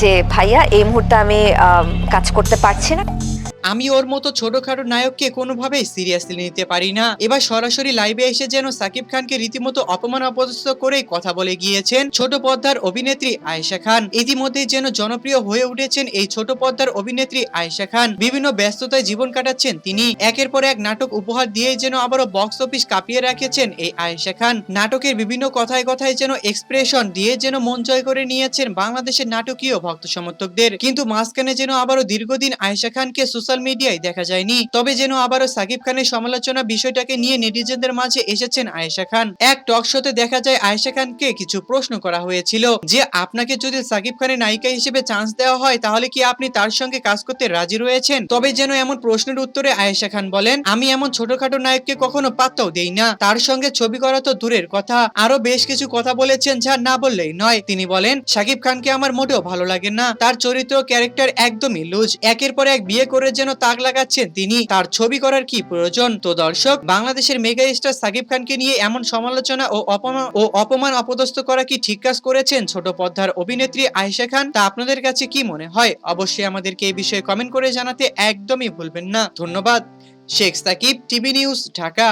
যে ভাইয়া এই মুহূর্তে আমি কাজ করতে পারছি না। আমি ওর মতো ছোটখাটো নায়ককে কোনোভাবেই সিরিয়াসলি নিতে পারি না। এবার সরাসরি লাইভে এসে যেন সাকিব খানকে রীতিমতো অপমান অপদস্থ করেই কথা বলে গিয়েছেন ছোট পর্দার অভিনেত্রী আয়েশা খান। ইতিমধ্যেই যেন জনপ্রিয় হয়ে উঠেছেন এই ছোট পর্দার অভিনেত্রী আয়েশা খান। বিভিন্ন ব্যস্ততায় জীবন কাটাচ্ছেন তিনি। একের পর এক নাটক উপহার দিয়ে যেন আবারও বক্স অফিস কাঁপিয়ে রেখেছেন এই আয়েশা খান। নাটকের বিভিন্ন কথায় কথায় যেন এক্সপ্রেশন দিয়ে যেন মন জয় করে নিয়েছেন বাংলাদেশের নাটকীয় ভক্ত সমর্থকদের। কিন্তু মাঝখানে যেন আবারও দীর্ঘদিন আয়েশা খানকে সোশ্যাল মিডিয়ায় দেখা যায়নি। তবে যেন আবারও সাকিব খানের সমালোচনা বিষয়টাকে নিয়ে নেটিজেনদের মাঝে এসেছেন আয়েশা খান। এক টক শোতে দেখা যায় আয়েশা খানকে কিছু প্রশ্ন করা হয়েছিল যে, আপনাকে যদি সাকিব খানের নায়িকা হিসেবে চান্স দেওয়া হয়, তাহলে কি আপনি তার সঙ্গে কাজ করতে রাজি রয়েছেন? তবে যেন এমন প্রশ্নের উত্তরে আয়েশা খান বলেন, আমি এমন ছোটখাটো নায়ককে কখনো পাত্তাও দেই না। তার সঙ্গে ছবি করা তো দূরের কথা। আরও বেশ কিছু কথা বলেছেন যা না বললেই নয়। তিনি বলেন, সাকিব খানকে আমার মোটেও ভালো লাগে না। তার চরিত্র, ক্যারেক্টার একদমই লুজ। একের পর এক বিয়ে করে যেন তাক লাগাচ্ছেন তিনি। তার ছবি করার কি প্রয়োজন? তো দর্শক, বাংলাদেশের মেগা স্টার সাকিব খানকে নিয়ে এমন সমালোচনা ও অপমান ও অপমান অপদস্থ করা কি ঠিক কাজ করেছেন ছোট পদ্মার অভিনেত্রী আয়েশা খান? তা আপনাদের কাছে কি মনে হয়? অবশ্যই আমাদেরকে এই বিষয়ে কমেন্ট করে জানাতে একদমই ভুলবেন না। ধন্যবাদ। Sheikh Sakib, TV news, Dhaka.